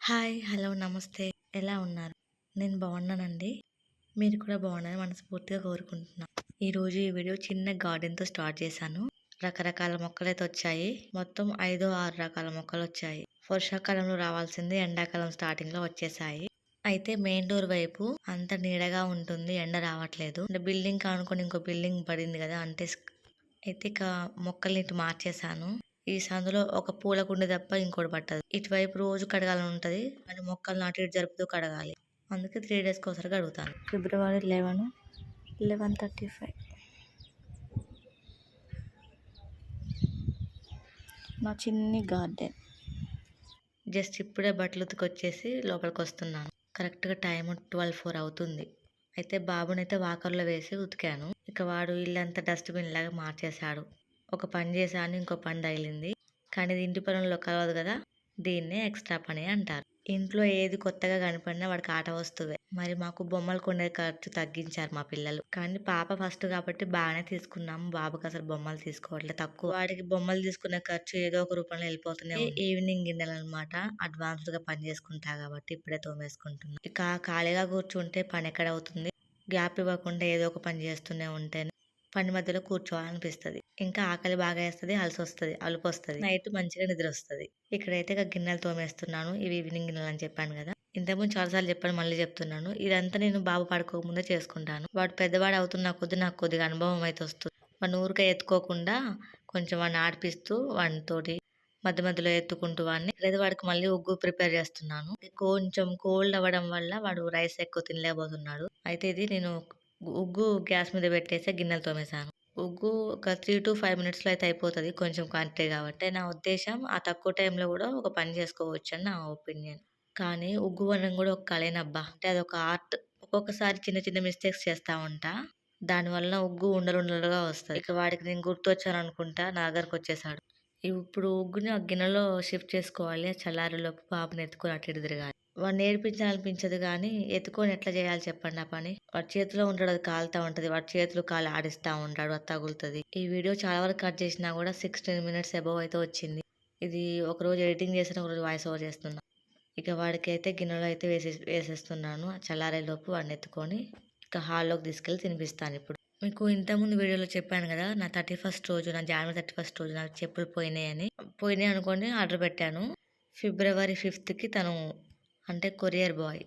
Hi hello నమస్తే. ఎలా ఉన్నారు? నేను బాగున్నానండి. మీరు కూడా బాగున్నారని మనస్ఫూర్తిగా కోరుకుంటున్నాను ఈరోజు ఈ వీడియో చిన్న గార్డెన్తో స్టార్ట్ చేశాను. రకరకాల మొక్కలు అయితే వచ్చాయి. మొత్తం ఐదో ఆరు రకాల మొక్కలు వచ్చాయి. వర్షాకాలంలో రావాల్సింది ఎండాకాలం స్టార్టింగ్లో వచ్చేసాయి అయితే మెయిన్ డోర్ వైపు అంత నీడగా ఉంటుంది ఎండ రావట్లేదు. అంటే బిల్డింగ్ కానుకొని ఇంకో బిల్డింగ్ పడింది కదా అంటే అయితే ఇక మొక్కలు ఇటు మార్చేసాను ఈ సందులో ఒక పూల కుండి తప్ప ఇంకోటి పట్టదు. ఇటువైపు రోజు కడగాలని ఉంటది. అది మొక్కలు నాటి జరుపుతూ కడగాలి. అందుకే త్రీ డేస్కి ఒకసారి కడుగుతాను. February eleven eleven thirty five. నా చిన్ని గార్డెన్. జస్ట్ ఇప్పుడే బట్టలు ఉతికొచ్చేసి లోపలికి వస్తున్నాను కరెక్ట్గా టైం ట్వెల్వ్ ఫోర్ అవుతుంది. అయితే బాబునైతే వాకర్లో వేసి ఉతికాను. ఇక వాడు ఇల్లంతా డస్ట్బిన్ లాగా మార్చేశాడు. ఒక పని చేశాను ఇంకో పని తగిలింది. కానీ ఇది ఇంటి పనుల్లో కలవదు కదా దీన్నే ఎక్స్ట్రా పని అంటారు. ఇంట్లో ఏది కొత్తగా కనపడినా వాడికి ఆట వస్తువే. మరి మాకు బొమ్మలు కొనే ఖర్చు తగ్గించారు మా పిల్లలు. కానీ పాప ఫస్ట్ కాబట్టి బాగానే తీసుకున్నాము. బాబుకి అసలు బొమ్మలు తీసుకోవట్లేదు తక్కువ. వాడికి బొమ్మలు తీసుకునే ఖర్చు ఏదో ఒక రూపంలో వెళ్ళిపోతున్నాయి ఈవినింగ్ గిన్నెలు అనమాట అడ్వాన్స్డ్గా పని చేసుకుంటా కాబట్టి ఇప్పుడే తోమేసుకుంటున్నా. ఇక ఖాళీగా కూర్చుంటే పని ఎక్కడ అవుతుంది? గ్యాప్ ఇవ్వకుండా ఏదో ఒక పని చేస్తూనే ఉంటేనే పని మధ్యలో కూర్చోవాలనిపిస్తది. ఇంకా ఆకలి బాగా వేస్తది అలసి వస్తుంది అలుపు వస్తుంది నైట్ మంచిగా నిద్ర వస్తుంది ఇక్కడైతే ఇక గిన్నెలు తోమేస్తున్నాను ఇవి ఈవినింగ్ గిన్నెలు అని చెప్పాను కదా. ఇంతకుముందు చాలాసార్లు చెప్పాను మళ్ళీ చెప్తున్నాను. ఇదంతా నేను బాబు పడుకోకముందే చేసుకుంటాను. వాడు పెద్దవాడు అవుతున్న కొద్ది నాకు కొద్దిగా అనుభవం అయితే వస్తుంది. వాడిని ఊరికే ఎత్తుకోకుండా కొంచెం వాడిని ఆడిపిస్తూ వాడితోటి మధ్య మధ్యలో ఎత్తుకుంటూ వాడిని. లేదా వాడికి మళ్ళీ ఉగ్గు ప్రిపేర్ చేస్తున్నాను. కొంచెం కోల్డ్ అవ్వడం వల్ల వాడు రైస్ ఎక్కువ తినలేకపోతున్నాడు. అయితే ఇది నేను ఉగ్గు గ్యాస్ మీద పెట్టేసి గిన్నెలు తోమేశాను. ఉగ్గు ఒక త్రీ టు ఫైవ్ మినిట్స్లో అయితే అయిపోతుంది కొంచెం క్వాంటిటీ కాబట్టి. నా ఉద్దేశం ఆ తక్కువ టైంలో కూడా ఒక పని చేసుకోవచ్చు అని నా ఒపీనియన్. కానీ ఉగ్గు వనం కూడా ఒక కళేనబ్బా. అంటే అది ఒక ఆర్ట్. ఒక్కొక్కసారి చిన్న చిన్న మిస్టేక్స్ చేస్తా ఉంటా. దానివల్ల ఉగ్గు ఉండలుండలుగా వస్తుంది. ఇక వాడికి నేను గుర్తొచ్చాను అనుకుంటా నా దగ్గరకు వచ్చేసాడు. ఇప్పుడు ఉగ్గుని ఆ గిన్నెలో షిఫ్ట్ చేసుకోవాలి. చల్లారిలోపు పాపని ఎత్తుకొని అటు తిరగాలి. వాడు నేర్పించాలనిపించదు కానీ ఎత్తుకొని ఎట్లా చేయాలి చెప్పండి ఆ పని? వాడి చేతిలో ఉంటాడు అది కాలుతా ఉంటుంది. వాడి చేతులు కాలు ఆడిస్తూ ఉంటాడు అది తగులుతుంది. ఈ వీడియో చాలా వరకు కట్ చేసినా కూడా సిక్స్టీన్ మినిట్స్ అబవ్ అయితే వచ్చింది. ఇది ఒక రోజు ఎడిటింగ్ చేసిన ఒక రోజు వాయిస్ ఓవర్ చేస్తున్నా. ఇక వాడికి అయితే గిన్నెలో అయితే వేసే వేసేస్తున్నాను. చల్లారేలోపు లోపు వాడిని ఎత్తుకొని ఇక హాల్లోకి తీసుకెళ్ళి తినిపిస్తాను ఇప్పుడు. మీకు ఇంతకుముందు వీడియోలో చెప్పాను కదా నా థర్టీ ఫస్ట్ రోజు నా జనవరి థర్టీ ఫస్ట్ రోజు నాకు చెప్పులు పోయినాయని పోయినాయి అనుకోని ఆర్డర్ పెట్టాను. ఫిబ్రవరి ఫిఫ్త్కి తను అంటే కొరియర్ బాయ్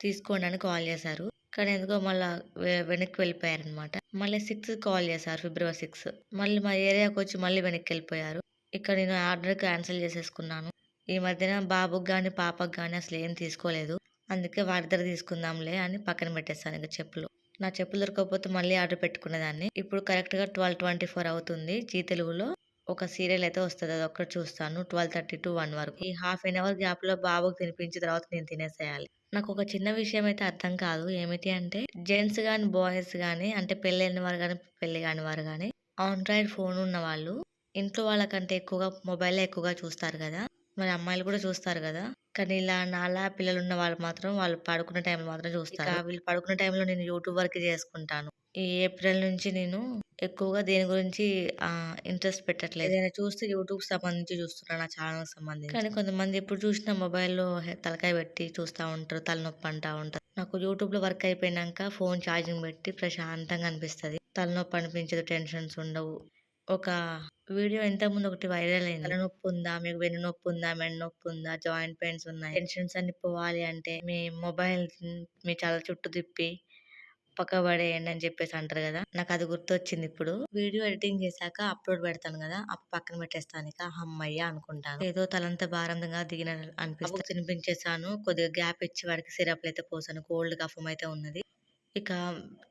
తీసుకోండి కాల్ చేశారు. కానీ ఎందుకో మళ్ళీ వెనక్కి వెళ్ళిపోయారనమాట. మళ్ళీ సిక్స్ కాల్ చేశారు ఫిబ్రవరి సిక్స్. మళ్ళీ మా ఏరియాకి వచ్చి మళ్ళీ వెనక్కి వెళ్ళిపోయారు. ఇక్కడ నేను ఆర్డర్ క్యాన్సిల్ చేసేసుకున్నాను. ఈ మధ్యన బాబుకి కానీ పాపకు కానీ అసలు ఏం తీసుకోలేదు. అందుకే వారిద్దరు తీసుకుందాంలే అని పక్కన పెట్టేస్తాను ఇక చెప్పులు. నా చెప్పులు దొరకకపోతే మళ్ళీ ఆర్డర్ పెట్టుకునేదాన్ని. ఇప్పుడు కరెక్ట్గా ట్వెల్వ్ ట్వంటీ ఫోర్ అవుతుంది జీ తెలుగులో. ఒక సీరియల్ అయితే వస్తుంది. అది ఒక్కటి చూస్తాను. ట్వెల్వ్ థర్టీ టు వన్ వరకు. ఈ హాఫ్ అన్ అవర్ గ్యాప్లో బాబుకి తినిపించిన తర్వాత నేను తినేసేయాలి. నాకు ఒక చిన్న విషయం అయితే అర్థం కాదు. ఏమిటి అంటే జెంట్స్ గాని బాయ్స్ గాని అంటే పెళ్ళైన వారు గాని పెళ్ళి కాని వారు గాని ఆండ్రాయిడ్ ఫోన్ ఉన్న వాళ్ళు ఇంట్లో వాళ్ళకంటే ఎక్కువగా మొబైల్ ఎక్కువగా చూస్తారు కదా. మరి అమ్మాయిలు కూడా చూస్తారు కదా. కానీ ఇలా నాలా పిల్లలు ఉన్న వాళ్ళు మాత్రం వాళ్ళు పడుకునే టైంలో మాత్రం చూస్తారు. వీళ్ళు పడుకునే టైంలో నేను యూట్యూబ్ వరకు చేసుకుంటాను. ఈ ఏప్రిల్ నుంచి నేను ఎక్కువగా దేని గురించి ఇంట్రెస్ట్ పెట్టట్లేదు. ఏదైనా చూస్తే యూట్యూబ్ సంబంధించి చూస్తున్నాను నా ఛానల్ సంబంధించి. కానీ కొంతమంది ఎప్పుడు చూసినా మొబైల్లో తలకాయ పెట్టి చూస్తూ ఉంటారు తలనొప్పి అంటా ఉంటారు. నాకు యూట్యూబ్లో వర్క్ అయిపోయినాక ఫోన్ ఛార్జింగ్ పెట్టి ప్రశాంతంగా అనిపిస్తది. తలనొప్పి అనిపించదు టెన్షన్స్ ఉండవు. ఒక వీడియో ఇంతకుముందు ఒకటి వైరల్ అయింది. తలనొప్పి ఉందా? మీకు వెన్ను నొప్పి ఉందా? మెడ నొప్పి ఉందా? జాయింట్ పెయిన్స్ ఉన్నాయి? టెన్షన్స్ అన్ని పోవాలి అంటే మీ మొబైల్ మీ చాలా చుట్టూ తిప్పి పక్క పడేయండి అని చెప్పేసి అంటారు కదా! నాకు అది గుర్తొచ్చింది ఇప్పుడు. వీడియో ఎడిటింగ్ చేశాక అప్లోడ్ పెడతాను కదా! అప్పుడు పక్కన పెట్టేస్తాను ఇక అమ్మయ్య అనుకుంటాను. ఏదో తలంతా భారంగా దిగిన అనిపిస్తుంది తినిపించేసాను కొద్దిగా గ్యాప్ ఇచ్చి వాడికి సిరప్లు అయితే పోసాను. కోల్డ్ కఫం అయితే ఉన్నది. ఇక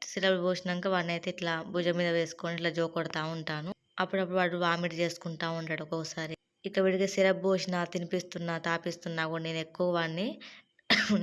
సిరప్ పోసినాక వాడిని అయితే ఇట్లా భుజం మీద వేసుకొని ఇట్లా జో కొడతా ఉంటాను. అప్పుడప్పుడు వాడు వామిట్ చేసుకుంటా ఉంటాడు ఒక్కొక్కసారి ఇక వీడికి సిరప్ పోసినా తినిపిస్తున్నా తాపిస్తున్నా కూడా నేను ఎక్కువ వాడిని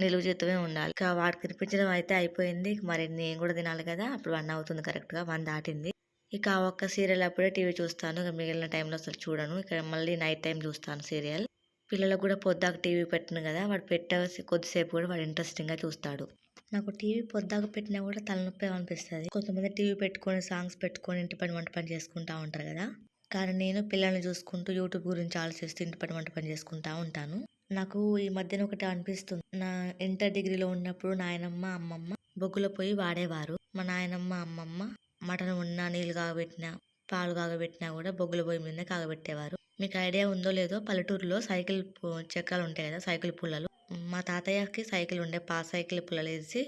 నిలువ చేతమే ఉండాలి. ఇంకా వాడికి తినిపించడం అయితే అయిపోయింది. మరి నేను కూడా తినాలి కదా. అప్పుడు వన్ అవుతుంది కరెక్ట్గా. వన్ దాటింది. ఇక ఆ ఒక్క సీరియల్ అప్పుడే టీవీ చూస్తాను. ఇక మిగిలిన టైంలో అసలు చూడను. ఇక్కడ మళ్ళీ నైట్ టైం చూస్తాను సీరియల్. పిల్లలకు కూడా పొద్దాక టీవీ పెట్టిన కదా. వాడు పెట్టే కొద్దిసేపు కూడా వాడు ఇంట్రెస్టింగ్గా చూస్తాడు. నాకు టీవీ పొద్దాక పెట్టినా కూడా తలనొప్పి అనిపిస్తుంది. కొంతమంది టీవీ పెట్టుకొని సాంగ్స్ పెట్టుకొని ఇంటి పని వంట పని చేసుకుంటా ఉంటారు కదా. కానీ నేను పిల్లల్ని చూసుకుంటూ యూట్యూబ్ గురించి ఆలోచిస్తూ ఇంటి పని వంట పని చేసుకుంటా ఉంటాను. నాకు ఈ మధ్యన ఒకటి అనిపిస్తుంది. నా ఇంటర్ డిగ్రీలో ఉన్నప్పుడు నాయనమ్మ, అమ్మమ్మ బొగ్గుల పొయ్యి వాడేవారు. మా నాయనమ్మ, అమ్మమ్మ మటన్ ఉన్నా నీళ్ళు కాగబెట్టినా, పాలు కాగబెట్టినా కూడా బొగ్గుల పొయ్యి మీదనే కాగబెట్టేవారు. మీకు ఐడియా ఉందో లేదో పల్లెటూరులో సైకిల్ పు చక్రాలు ఉంటాయి కదా! సైకిల్ పుల్లలు. మా తాతయ్యకి సైకిల్ ఉండే. పా సైకిల్ పుల్లలేసి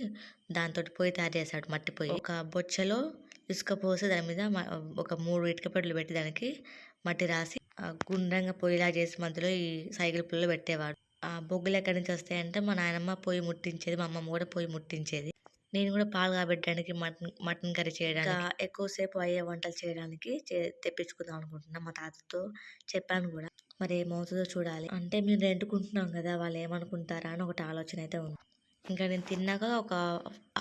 దాంతోటి పొయ్యి తయారు చేశాడు మట్టి పొయ్యి. ఒక బొచ్చెలో ఇసుక పోసి దాని మీద ఒక మూడు ఇటుక పెట్టెలు పెట్టి దానికి మట్టి రాసి గుండ్రంగా పొయ్యిలా చేసి మధ్యలో ఈ సైకిల్ పుల్లలు పెట్టేవాడు. ఆ బొగ్గులు ఎక్కడి నుంచి వస్తాయంటే మా నాయనమ్మ పొయ్యి ముట్టించేది. మా అమ్మమ్మ కూడా పొయ్యి ముట్టించేది. నేను కూడా పాలు కాబెట్టడానికి మటన్ మటన్ కర్రీ చేయడానికి, ఎక్కువసేపు ఎక్కువ సేపు అయ్యే వంటలు చేయడానికి చే తెప్పించుకుందాం అనుకుంటున్నా. మా తాతతో చెప్పాను కూడా. మరి ఏమవుతుందో చూడాలి. అంటే మేము రెంట్‌కుంటున్నాం కదా! వాళ్ళు ఏమనుకుంటారా అని ఒకటి ఆలోచన అయితే ఉంది. ఇంకా నేను తిన్నాక ఒక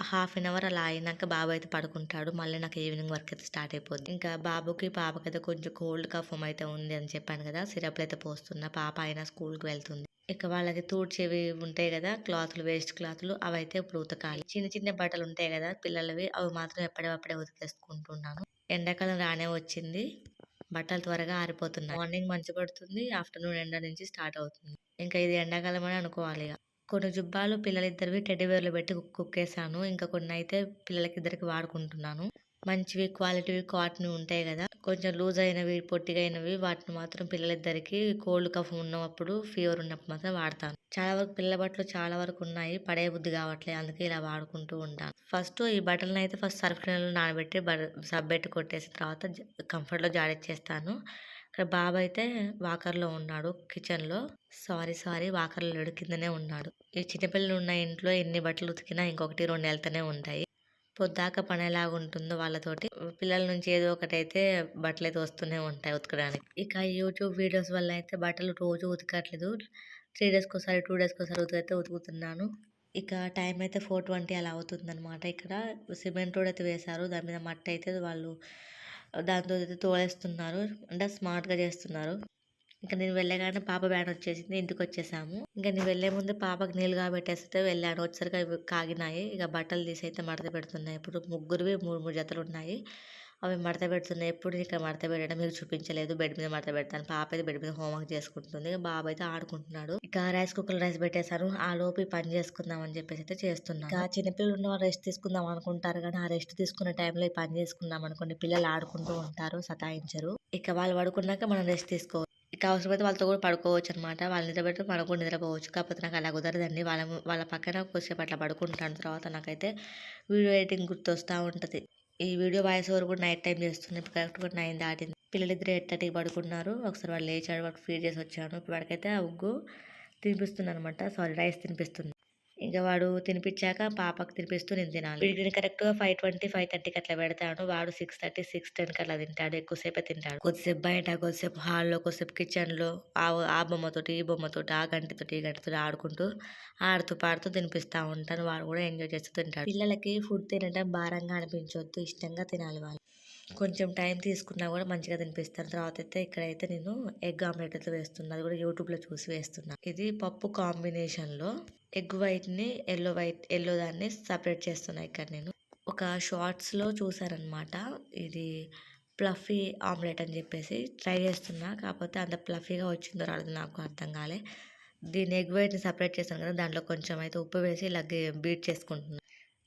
హాఫ్ అన్ అవర్ అలా అయినాక బాబు అయితే పడుకుంటాడు. మళ్ళీ నాకు ఈవినింగ్ వర్క్ అయితే స్టార్ట్ అయిపోద్ది. ఇంకా బాబుకి, పాపకి అయితే కొంచెం కోల్డ్, కఫం అయితే ఉంది అని చెప్పాను కదా! సిరప్‌లు అయితే పోస్తున్నా. పాప అయినా స్కూల్‌కి వెళ్తుంది. ఇక వాళ్ళకి తూడ్చేవి ఉంటాయి కదా! క్లాత్లు వేస్ట్ క్లాత్లు అవి అయితే ఇప్పుడు ఉతకాలి. చిన్న చిన్న బట్టలు ఉంటాయి కదా! పిల్లలవి అవి మాత్రం ఎప్పటికప్పుడే ఉతికేసుకుంటున్నాను. ఎండాకాలం రానే వచ్చింది. బట్టలు త్వరగా ఆరిపోతున్నాయి. మార్నింగ్ మంచు పడుతుంది. ఆఫ్టర్‌నూన్ ఎండ నుంచి స్టార్ట్ అవుతుంది. ఇంకా ఇది ఎండాకాలం అని అనుకోవాలి కొన్ని జుబ్బాలు పిల్లలిద్దరివి టెడ్డీ పెట్టి కుక్కేసాను. ఇంకా కొన్నయితే పిల్లలకిద్దరికి వాడుకుంటున్నాను. మంచివి క్వాలిటీవి కాటన్ ఉంటాయి కదా! కొంచెం లూజ్ అయినవి, పొట్టిగా అయినవి వాటిని మాత్రం పిల్లలిద్దరికీ కోల్డ్, కఫ్ ఉన్నప్పుడు, ఫీవర్ ఉన్నప్పుడు మాత్రం వాడతాను. చాలా వరకు పిల్లల బట్టలు చాలా వరకు ఉన్నాయి. పడేయబుద్ధి కావట్లేదు అందుకే ఇలా వాడుకుంటూ ఉంటాను. ఫస్ట్ ఈ బట్టలనైతే ఫస్ట్ సర్ఫ్ నానబెట్టి బ సబ్బెట్టి కొట్టేసిన తర్వాత కంఫర్ట్‌లో జాడిచ్చేస్తాను. ఇక్కడ బాబు అయితే వాకర్‌లో ఉన్నాడు కిచెన్‌లో. సారీ సారీ వాకర్‌లో లేడు కిందనే ఉన్నాడు. ఈ చిన్నపిల్లలు ఉన్న ఇంట్లో ఎన్ని బట్టలు ఉతికినా ఇంకొకటి, రెండు వెళ్తూనే ఉంటాయి. పొద్దాక పని ఎలాగుంటుందో వాళ్ళతోటి. పిల్లల నుంచి ఏదో ఒకటైతే అయితే వస్తూనే ఉంటాయి ఉతకడానికి. ఇక యూట్యూబ్ వీడియోస్ వల్ల అయితే బట్టలు రోజు ఉతకట్లేదు. త్రీ డేస్కి ఒకసారి టూ డేస్కి ఒకసారి ఉతికైతే ఉతుకుతున్నాను. ఇక టైం అయితే 4:20 అలా అవుతుందనమాట. ఇక్కడ సిమెంట్ రోడ్ అయితే వేశారు. దాని మీద మట్టి అయితే వాళ్ళు దాంతో అయితే తోలేస్తున్నారు. అంటే స్మార్ట్‌గా చేస్తున్నారు. ఇంకా నేను వెళ్ళగానే పాప బ్యాన్ వచ్చేసింది. ఇంటికి వచ్చేసాము ఇంక నేను వెళ్ళే ముందు పాపకి నీళ్ళు కాబెట్టేస్తే వెళ్ళాను. వచ్చేసరికి కాగినాయి. ఇక బట్టలు తీసి అయితే మడత పెడుతున్నాయి ఇప్పుడు ముగ్గురువి మూడు మూడు జతలు ఉన్నాయి అవి మడత పెడుతున్నాయి ఎప్పుడు ఇక్కడ మడత పెట్టడం మీకు చూపించలేదు. బెడ్ మీద మడత పెడతాను. పాప అయితే బెడ్ మీద హోంవర్క్ చేసుకుంటుంది. బాబు అయితే ఆడుకుంటున్నాడు. ఇక రైస్ కుక్కర్ రైస్ పెట్టేశారు ఆ లోపు పని చేసుకుందాం అని చెప్పేసి అయితే చేస్తున్నాను. ఇక చిన్నపిల్లలు ఉన్నవాళ్ళు రెస్ట్ తీసుకుందాం అనుకుంటారు కానీ ఆ రెస్ట్ తీసుకునే టైంలో ఈ పని చేసుకుందాం అనుకోండి పిల్లలు ఆడుకుంటూ ఉంటారు. సతాయించరు. ఇక వాళ్ళు పడుకున్నాక మనం రెస్ట్ తీసుకోవచ్చు. ఇక అవసరమైతే వాళ్ళతో కూడా పడుకోవచ్చు అనమాట వాళ్ళు నిద్రపెడితే మనం కూడా నిద్రపోవచ్చు. కాకపోతే నాకు అలా కుదరదండి. వాళ్ళ వాళ్ళ పక్కన కొద్దిసేపు అట్లా పడుకుంటాను. తర్వాత నాకైతే వీడియో ఎడిటింగ్ గుర్తొస్తా ఉంటది. ఈ వీడియో వాయిస్ ఓవర్ కూడా నైట్ టైం చేస్తున్నాను ఇప్పుడు కరెక్ట్ కూడా నైన్ దాటింది. పిల్లలిద్దరు 8:30కి పడుకున్నారు. ఒకసారి వాళ్ళు లేచాడు. వాడికి ఫీడ్ చేసి వచ్చాను. ఇప్పుడు వాడికైతే ఆ ఉగ్గు తినిపిస్తున్నాననమాట. సారీ రైస్ తినిపిస్తుంది ఇంకా వాడు తినిపించాక పాపకి తినిపిస్తూ నేను తినాలి. వీడిని కరెక్ట్‌గా 5:20, 5:30కి అట్లా పెడతాను. వాడు 6:30, 6:10కి అట్లా తింటాడు. ఎక్కువసేపే తింటాడు. కొద్దిసేపు బయట, కొద్దిసేపు హాల్‌లో, కొద్దిసేపు కిచెన్‌లో ఆ ఆ బొమ్మతోటి, ఈ బొమ్మతోటి, ఆ గంటతోటి, ఈ గంటతోటి ఆడుకుంటూ, ఆడుతూ పాడుతూ తినిపిస్తా ఉంటాను. వాడు కూడా ఎంజాయ్ చేస్తూ తింటాడు. పిల్లలకి ఫుడ్ తినడం భారంగా అనిపించవద్దు ఇష్టంగా తినాలి వాళ్ళు. కొంచెం టైం తీసుకున్నా కూడా మంచిగా తినిపిస్తాను. తర్వాత అయితే ఇక్కడైతే నేను ఎగ్ ఆమ్లెట్ అయితే వేస్తున్నా. అది కూడా యూట్యూబ్‌లో చూసి వేస్తున్నా. ఇది పప్పు కాంబినేషన్‌లో ఎగ్ వైట్‌ని, ఎల్లో వైట్ ఎల్లో దాన్ని సపరేట్ చేస్తున్నా ఇక్కడ నేను. ఒక షార్ట్స్‌లో చూసారనమాట ఇది ప్లఫీ ఆమ్లెట్ అని చెప్పేసి ట్రై చేస్తున్నా. కాకపోతే అంత ప్లఫీగా వచ్చిందో రాదు నాకు అర్థం కాలే. దీని ఎగ్ వైట్‌ని సపరేట్ చేశాను కదా! దాంట్లో కొంచెం అయితే ఉప్పు వేసి ఇలా బీట్ చేసుకుంటున్నాను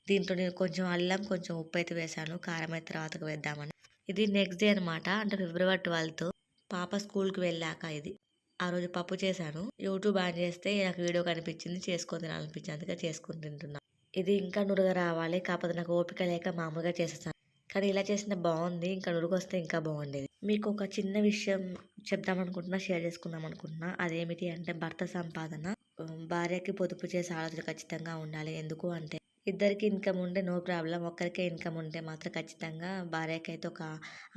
దీంట్లో నేను కొంచెం అల్లం, కొంచెం ఉప్పు అయితే వేశాను. కారం అయితే తర్వాతకు వేద్దామని. ఇది నెక్స్ట్ డే అనమాట. అంటే ఫిబ్రవరి 12 పాప స్కూల్‌కి వెళ్ళాక ఇది. ఆ రోజు పప్పు చేశాను. యూట్యూబ్ ఆన్ చేస్తే నాకు వీడియో కనిపించింది. చేసుకొని తినాలనిపించింది. అందుకే చేసుకొని తింటున్నా. ఇది ఇంకా నురుగ రావాలి. కాకపోతే నాకు ఓపిక లేక మామూలుగా చేసేసాను. కానీ ఇలా చేసినా బాగుంది ఇంకా నురుగొస్తే ఇంకా బాగుండేది మీకు ఒక చిన్న విషయం చెప్దామనుకుంటున్నా. షేర్ చేసుకుందాం అనుకుంటున్నా. అదేమిటి అంటే భర్త సంపాదన భార్యకి పొదుపు చేసే ఆలోచన ఖచ్చితంగా ఉండాలి. ఎందుకు అంటే ఇద్దరికి ఇన్‌కమ్ ఉంటే నో ప్రాబ్లం ఒక్కరికే ఇన్‌కమ్ ఉంటే మాత్రం ఖచ్చితంగా భార్యకి అయితే ఒక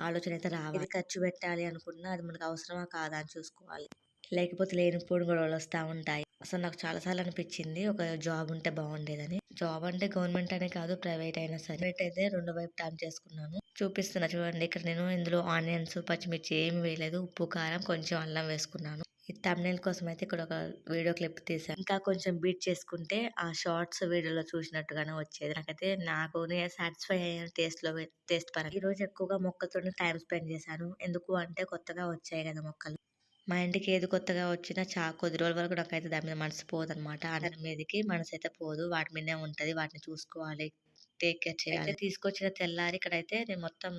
ఆలోచన అయితే రావాలి. ఖర్చు పెట్టాలి అనుకున్నా అది మనకు అవసరమా కాదా అని చూసుకోవాలి. లేకపోతే లేనిపోని గొడవలు వస్తా ఉంటాయి. అసలు నాకు చాలా సార్లు అనిపించింది. ఒక జాబ్ ఉంటే బాగుండేదని జాబ్ అంటే గవర్నమెంట్ అనే కాదు ప్రైవేట్ అయినా సరే. ప్రైవేట్ అయితే రెండు వైపు టర్న్ చేసుకున్నాను. చూపిస్తున్నా చూడండి. ఇక్కడ నేను ఇందులో ఆనియన్స్, పచ్చిమిర్చి ఏమి వేయలేదు. ఉప్పు, కారం, కొంచెం అల్లం వేసుకున్నాను. ఈ తమిళ కోసం అయితే ఇక్కడ ఒక వీడియో క్లిప్ తీసాను ఇంకా కొంచెం బీట్ చేసుకుంటే ఆ షార్ట్స్ వీడియోలో చూసినట్టుగానే వచ్చేది. నాకైతే నాకు సాటిస్ఫై అయ్యాను టేస్ట్‌లో టేస్ట్ పరంగా. ఈరోజు ఎక్కువగా మొక్కలతో టైం స్పెండ్ చేశాను. ఎందుకు అంటే కొత్తగా వచ్చాయి కదా మొక్కలు. మా ఇంటికి ఏది కొత్తగా వచ్చినా చా కొద్ది రోజుల వరకు నాకైతే దాని మీద మనసు పోదనమాట. దాని మీదకి మనసైతే పోదు. వాటి మీదనే ఉంటది. వాటిని చూసుకోవాలి. టేక్ కేర్ చేయాలి. అయితే తీసుకొచ్చిన తెల్లారి ఇక్కడైతే నేను మొత్తం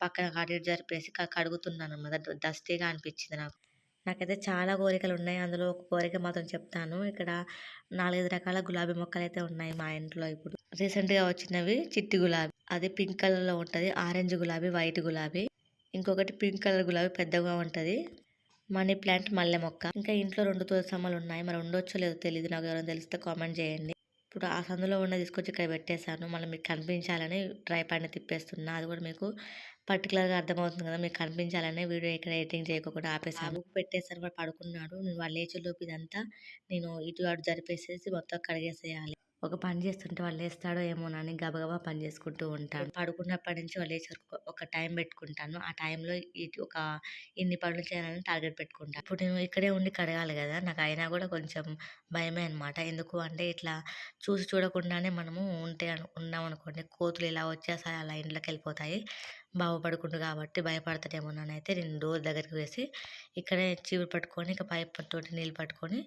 పక్కన ఇటు జరిపేసి క కడుగుతున్నాననమాట. డ డస్టీగా అనిపించింది నాకు. నాకైతే చాలా కోరికలున్నాయి. అందులో ఒక కోరిక మాత్రం చెప్తాను. ఇక్కడ 4, 5 రకాల గులాబీ మొక్కలైతే ఉన్నాయి మా ఇంట్లో ఇప్పుడు. రీసెంట్‌గా వచ్చినవి చిట్టి గులాబీ. అది పింక్ కలర్‌లో ఉంటది. ఆరెంజ్ గులాబీ, వైట్ గులాబీ. ఇంకొకటి పింక్ కలర్ గులాబీ పెద్దగా ఉంటది. మనీ ప్లాంట్ మల్లె మొక్క. ఇంకా ఇంట్లో 2 తులసమ్మలున్నాయి. మరి ఉండొచ్చో లేదో తెలీదు. నాకు ఎవరైనా తెలిస్తే కామెంట్ చేయండి. ఇప్పుడు ఆ సందులో ఉన్నది తీసుకొచ్చి ఇక్కడ పెట్టేసాను. మళ్ళీ మీకు కనిపించాలని ట్రైపాడ్‌ని తిప్పేస్తున్నా. అది కూడా మీకు పర్టిక్యులర్‌గా అర్థమవుతుంది కదా! మీకు కనిపించాలనే వీడియో ఇక్కడ ఎడిటింగ్ చేయకోకుండా ఆపేసాను. పెట్టేసాను. వాడు పడుకున్నాడు. నేను వాడు లేచేలోపు ఇదంతా నేను ఇటు అటు జరిపేసేసి మొత్తం కడిగేసేయాలి. ఒక పని చేస్తుంటే వాళ్ళు లేస్తాడో ఏమోనని గబగబా పని చేసుకుంటూ ఉంటాను. పడుకున్నప్పటి నుంచి వాళ్ళు లేచే ఒక టైం పెట్టుకుంటాను. ఆ టైంలో ఇటు ఒక ఇన్ని పనులు చేయాలని టార్గెట్ పెట్టుకుంటాను ఇప్పుడు నేను ఇక్కడే ఉండి కడగాలి కదా! నాకు అయినా కూడా కొంచెం భయమే అనమాట. ఎందుకు అంటే ఇట్లా చూసి చూడకుండానే మనము ఉంటే ఉన్నాం అనుకోండి కోతులు ఇలా వచ్చేస్తాయి అలా ఇంట్లోకి వెళ్ళిపోతాయి బాగుపడుకుండు కాబట్టి భయపడతాడేమోననైతే నేను డోర్ దగ్గరికి వేసి ఇక్కడే చీపురు పట్టుకొని ఇక పైప్ తోటి నీళ్ళు పట్టుకొని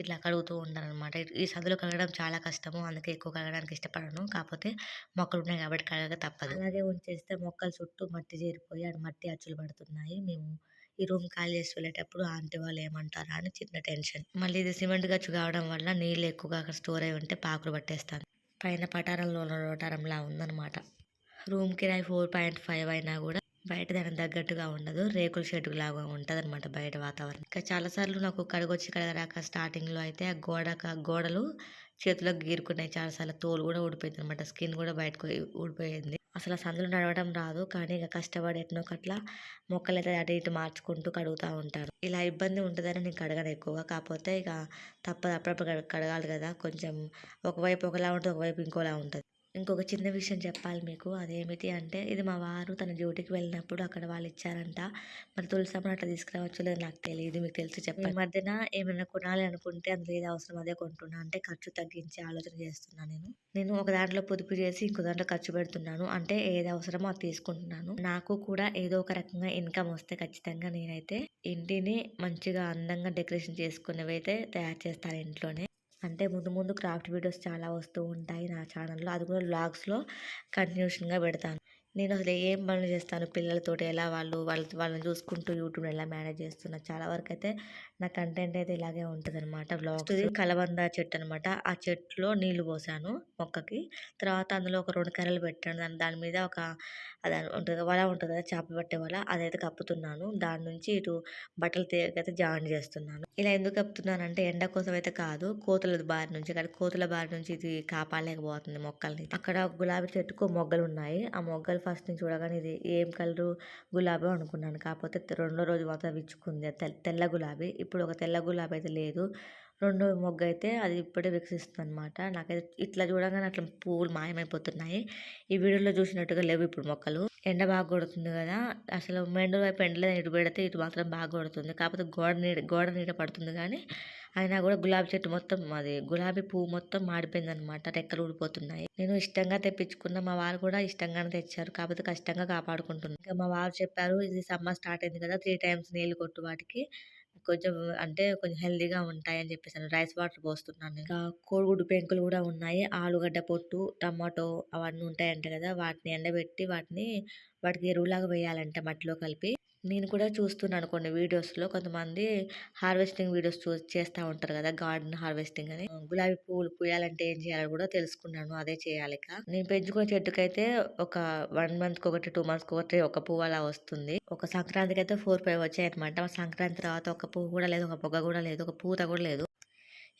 ఇట్లా కడుగుతూ ఉంటాను అనమాట ఈ సందులో కడగడం చాలా కష్టము. అందుకే ఎక్కువ కడగడానికి ఇష్టపడను. కాకపోతే మొక్కలు ఉన్నాయి కాబట్టి కడగక తప్పదు. అలాగే ఉంచేస్తే మొక్కలు చుట్టూ మట్టి చేరిపోయి ఆడ మట్టి అచ్చులు పడుతున్నాయి. మేము ఈ రూమ్ ఖాళీ చేసి వెళ్ళేటప్పుడు ఆంటీ వాళ్ళు ఏమంటారా అని చిన్న టెన్షన్. మళ్ళీ ఇది సిమెంట్ గచ్చు కావడం వల్ల నీళ్ళు ఎక్కువగా అక్కడ స్టోర్ అయ్యి ఉంటే పాకులు పట్టేస్తాను. పైన పటారంలో లోటారంలా ఉందనమాట. రూమ్ కిరాయి 4.5 అయినా కూడా బయట దానికి తగ్గట్టుగా ఉండదు. రేకుల షెడ్ లాగా ఉంటదనమాట బయట వాతావరణం. ఇంకా చాలా సార్లు నాకు కడగొచ్చి కడగరాక స్టార్టింగ్‌లో అయితే ఆ గోడక గోడలు చేతులకు గీరుకున్నాయి చాలా సార్లు. తోలు కూడా ఊడిపోయింది అనమాట స్కిన్ కూడా బయటకు ఊడిపోయింది. అసలు ఆ సందులో నడవడం రాదు. కానీ ఇక కష్టపడి ఎట్నో ఒకట్లా మొక్కలైతే అటు ఇటు మార్చుకుంటూ కడుగుతా ఉంటారు ఇలా ఇబ్బంది ఉంటదని నేను కడగను ఎక్కువగా. కాకపోతే ఇక తప్పదు అప్పుడప్పుడు కడగాలి కదా! కొంచెం ఒకవైపు ఒకలా ఉంటుంది ఒకవైపు ఇంకోలా ఉంటది. ఇంకొక చిన్న విషయం చెప్పాలి మీకు. అదేమిటి అంటే ఇది మా వారు తన డ్యూటీకి వెళ్ళినప్పుడు అక్కడ వాళ్ళు ఇచ్చారంట. మరి తులసమ్మని అట్లా తీసుకురావచ్చో లేదో నాకు తెలీదు. మీకు తెలిస్తే చెప్పండి. ఈ మధ్యన ఏమైనా కొనాలి అనుకుంటే అందులో ఏది అవసరం అదే కొంటున్నా. అంటే ఖర్చు తగ్గించే ఆలోచన చేస్తున్నా నేను. నేను ఒక దాంట్లో పొదుపు చేసి ఇంకో దాంట్లో ఖర్చు పెడుతున్నాను. అంటే ఏది అవసరమో అది తీసుకుంటున్నాను. నాకు కూడా ఏదో ఒక రకంగా ఇన్‌కమ్ వస్తే ఖచ్చితంగా నేనైతే ఇంటిని మంచిగా అందంగా డెకరేషన్ చేసుకునేవైతే తయారు చేస్తాను ఇంట్లోనే. అంటే ముందు ముందు క్రాఫ్ట్ వీడియోస్ చాలా వస్తూ ఉంటాయి నా ఛానల్‌లో. అది కూడా వ్లాగ్స్‌లో కంటిన్యూషన్‌గా పెడతాను. నేను అసలు ఏం పనులు చేస్తాను పిల్లలతోటి ఎలా వాళ్ళు వాళ్ళ వాళ్ళని చూసుకుంటూ యూట్యూబ్‌ని ఎలా మేనేజ్ చేస్తున్నా. చాలా వరకు అయితే నా కంటెంట్ అయితే ఇలాగే. వ్లాగ్స్. ఇది కలబంద చెట్టు అనమాట. ఆ చెట్టులో నీళ్ళు పోసాను మొక్కకి. తర్వాత అందులో ఒక 2 కర్రలు పెట్టాను. దాని దాని మీద ఒక అది ఉంటది వల ఉంటది కదా! చేపలు పట్టే వల అదైతే కప్పుతున్నాను. దాని నుంచి ఇటు బట్టలు తీయకైతే జాయిన్ చేస్తున్నాను. ఇలా ఎందుకు కప్పుతున్నానంటే ఎండ కోసం అయితే కాదు. కోతుల బారి నుంచి. కానీ కోతుల బారి నుంచి ఇది కాపాడలేకపోతుంది మొక్కల్ని. అక్కడ గులాబీ చెట్టుకు మొగ్గలున్నాయి. ఆ మొగ్గలు ఫస్ట్ నేను చూడగానే ఇది ఏం కలరు గులాబో అనుకున్నాను. కాకపోతే రెండో రోజు మాత్రం విచ్చుకుంది. తెల్ల గులాబీ. ఇప్పుడు ఒక తెల్ల గులాబీ అయితే లేదు. రెండు మొగ్గ అయితే అది ఇప్పుడే వికసిస్తుంది అనమాట నాకైతే ఇట్లా చూడంగానే అట్లా పువ్వులు మాయమైపోతున్నాయి. ఈ వీడియోలో చూసినట్టుగా లేవు ఇప్పుడు మొక్కలు. ఎండ బాగా కొడుతుంది కదా! అసలు మెండు వైపు ఎండలేదు ఇటు పెడితే ఇటు మాత్రం బాగా కొడుతుంది. కాకపోతే గోడ నీడ గోడ నీడ పడుతుంది కానీ అయినా కూడా గులాబీ చెట్టు మొత్తం అది గులాబీ పువ్వు మొత్తం మాడిపోయింది అనమాట రెక్కలు ఊడిపోతున్నాయి. నేను ఇష్టంగా తెప్పించుకున్న మా వారు కూడా ఇష్టంగానే తెచ్చారు. కాకపోతే కష్టంగా కాపాడుకుంటున్నాను ఇంకా మా వారు చెప్పారు ఇది సమ్మర్ స్టార్ట్ అయింది కదా! త్రీ టైమ్స్ నీళ్ళు కొట్టు వాటికి. కొంచెం అంటే కొంచెం హెల్తీగా ఉంటాయని చెప్పేసని రైస్ వాటర్ పోస్తున్నాను ఇంకా కోడిగుడ్డు పెంకులు కూడా ఉన్నాయి. ఆలుగడ్డ పొట్టు, టమాటో అవన్నీ ఉంటాయంట కదా! వాటిని ఎండబెట్టి వాటిని వాటికి ఎరువులాగా వేయాలంట మట్టిలో కలిపి. నేను కూడా చూస్తున్నాను కొన్ని వీడియోస్‌లో కొంతమంది హార్వెస్టింగ్ వీడియోస్ చూ చేస్తూ ఉంటారు కదా! గార్డెన్ హార్వెస్టింగ్ అని. గులాబీ పువ్వులు పూయాలంటే ఏం చేయాలో కూడా తెలుసుకున్నాను. అదే చేయాలి నేను పెంచుకునే చెట్టుకైతే ఒక వన్ మంత్‌కి ఒకటి, టూ మంత్స్‌కి ఒకటి ఒక పువ్వు అలా వస్తుంది. ఒక సంక్రాంతికి అయితే ఫోర్ ఫైవ్ వచ్చాయన్నమాట. సంక్రాంతి తర్వాత ఒక పువ్వు కూడా లేదు. ఒక పొగ కూడా లేదు. ఒక పూత కూడా లేదు.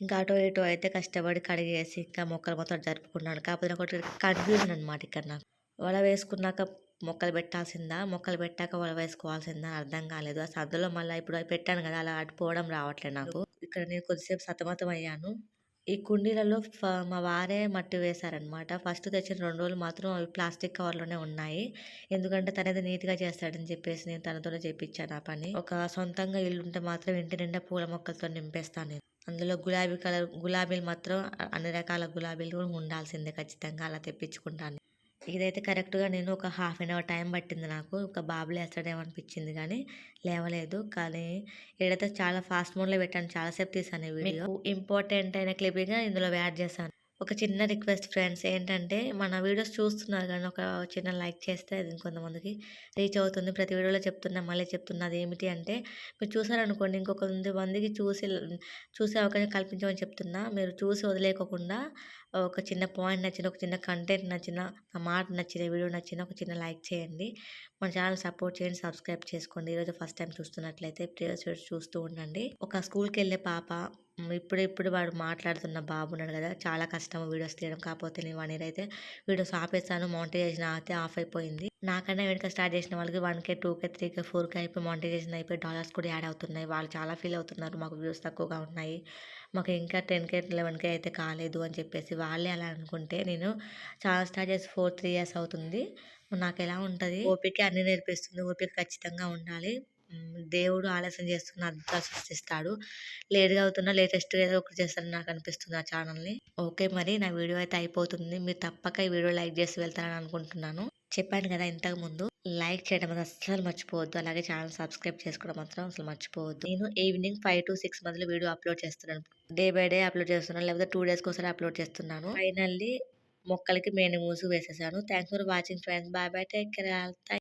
ఇంకా అటో ఇటో అయితే కష్టపడి కడిగేసి ఇంకా మొక్కలు మొత్తం జరుపుకున్నాను. కాకపోతే ఒకటి కన్‌ఫ్యూజన్ అనమాట ఇక్కడ నాకు. వడ వేసుకున్నాక మొక్కలు పెట్టాల్సిందా? మొక్కలు పెట్టాక వల వేసుకోవాల్సిందా? అర్థం కాలేదు. ఆ సద్దులో మళ్ళా ఇప్పుడు పెట్టాను కదా! అలా అటు పోవడం రావట్లేదు నాకు. ఇక్కడ నేను కొద్దిసేపు సతమతం అయ్యాను. ఈ కుండీలలో మా వారే మట్టి వేశారనమాట. ఫస్ట్ తెచ్చిన రెండు రోజులు మాత్రం అవి ప్లాస్టిక్ కవర్‌లోనే ఉన్నాయి. ఎందుకంటే తనది నీట్‌గా చేస్తాడని చెప్పేసి నేను తనతోనే చేపించాను ఆ పని. ఒక సొంతంగా ఇల్లుంటే మాత్రం ఇంటి నిండా పూల మొక్కలతో నింపేస్తాను నేను. అందులో గులాబీ కలర్ గులాబీలు మాత్రం అన్ని రకాల గులాబీలు కూడా ఉండాల్సిందే ఖచ్చితంగా అలా తెప్పించుకుంటాను. ఇదైతే కరెక్ట్‌గా నేను ఒక హాఫ్ అన్ అవర్ టైం పట్టింది నాకు. ఒక బాబు లేస్తాడేమో అనిపించింది గానీ, లేవలేదు. కానీ ఈడైతే చాలా ఫాస్ట్ మోడ్‌లో పెట్టాను. చాలా సేపు తీశాను ఈ వీడియో. ఇంపార్టెంట్ అయిన క్లిప్పింగ్ ఇందులో యాడ్ చేశాను. ఒక చిన్న రిక్వెస్ట్ ఫ్రెండ్స్ ఏంటంటే, మన వీడియోస్ చూస్తున్నారు గానీ, ఒక చిన్న లైక్ చేస్తే అది ఇంకొంతమందికి రీచ్ అవుతుంది. ప్రతి వీడియోలో చెప్తున్నా, మళ్ళీ చెప్తున్నా అదేమిటి అంటే, మీరు చూసారనుకోండి ఇంకొక మందికి చూసి చూసే అవకాశం కల్పించమని చెప్తున్నా. మీరు చూసి వదిలేయకోకుండా ఒక చిన్న పాయింట్ నచ్చిన, ఒక చిన్న కంటెంట్ నచ్చిన, మాట నచ్చిన, వీడియో నచ్చిన ఒక చిన్న లైక్ చేయండి. మన ఛానల్ సపోర్ట్ చేయండి. సబ్స్క్రైబ్ చేసుకోండి. ఈరోజు ఫస్ట్ టైం చూస్తున్నట్లయితే ప్రియస్ చూస్తూ ఉండండి. ఒక స్కూల్కి వెళ్ళే పాప ఇప్పుడు ఇప్పుడిప్పుడు వాడు మాట్లాడుతున్న బాబు ఉన్నాడు కదా! చాలా కష్టం వీడియోస్ తీయడం. కాకపోతే నేను వన్ ఇయర్ అయితే వీడియోస్ ఆపేసాను. మానిటైజేషన్ అయితే ఆఫ్ అయిపోయింది. నాకన్నా వెనుక స్టార్ట్ చేసిన వాళ్ళకి 1,000, 2,000, 3,000, 4,000 అయిపోయి మానిటైజేషన్ అయిపోయి డాలర్స్ కూడా యాడ్ అవుతున్నాయి. వాళ్ళు చాలా ఫీల్ అవుతున్నారు. మాకు వ్యూస్ తక్కువగా ఉన్నాయి. మాకు ఇంకా టెన్కే లెవెన్కే అయితే కాలేదు అని చెప్పేసి వాళ్ళే అలా అనుకుంటే నేను చాలా స్టార్ట్ చేసి 4, 3 ఇయర్స్ అవుతుంది. నాకు ఎలా ఉంటుంది ఓపిక అన్నీ నేర్పిస్తుంది. ఓపిక ఖచ్చితంగా ఉండాలి. దేవుడు ఆలస్యం చేస్తున్న అద్భుతాలు సృష్టిస్తాడు. లేట్‌గా అవుతున్నా లేటెస్ట్ ఏదో ఒకటి చేస్తాడని నాకు అనిపిస్తుంది ఆ ఛానల్‌ని. ఓకే మరి నా వీడియో అయితే అయిపోతుంది. మీరు తప్పక ఈ వీడియో లైక్ చేసి వెళ్తారని అనుకుంటున్నాను. చెప్పాను కదా ఇంతకుముందు లైక్ చేయడం అది అస్సలు మర్చిపోవద్దు. అలాగే ఛానల్ సబ్స్క్రైబ్ చేసుకోవడం మాత్రం అసలు మర్చిపోవద్దు. నేను ఈవినింగ్ 5-6 మధ్యలో వీడియో అప్లోడ్ చేస్తున్నాను. డే బై డే అప్లోడ్ చేస్తున్నాను. లేకపోతే టూ డేస్కి ఒకసారి అప్లోడ్ చేస్తున్నాను. ఫైనల్లీ మొక్కలకి మేను మూసు వేసేసాను. Thanks for watching friends. Bye bye take care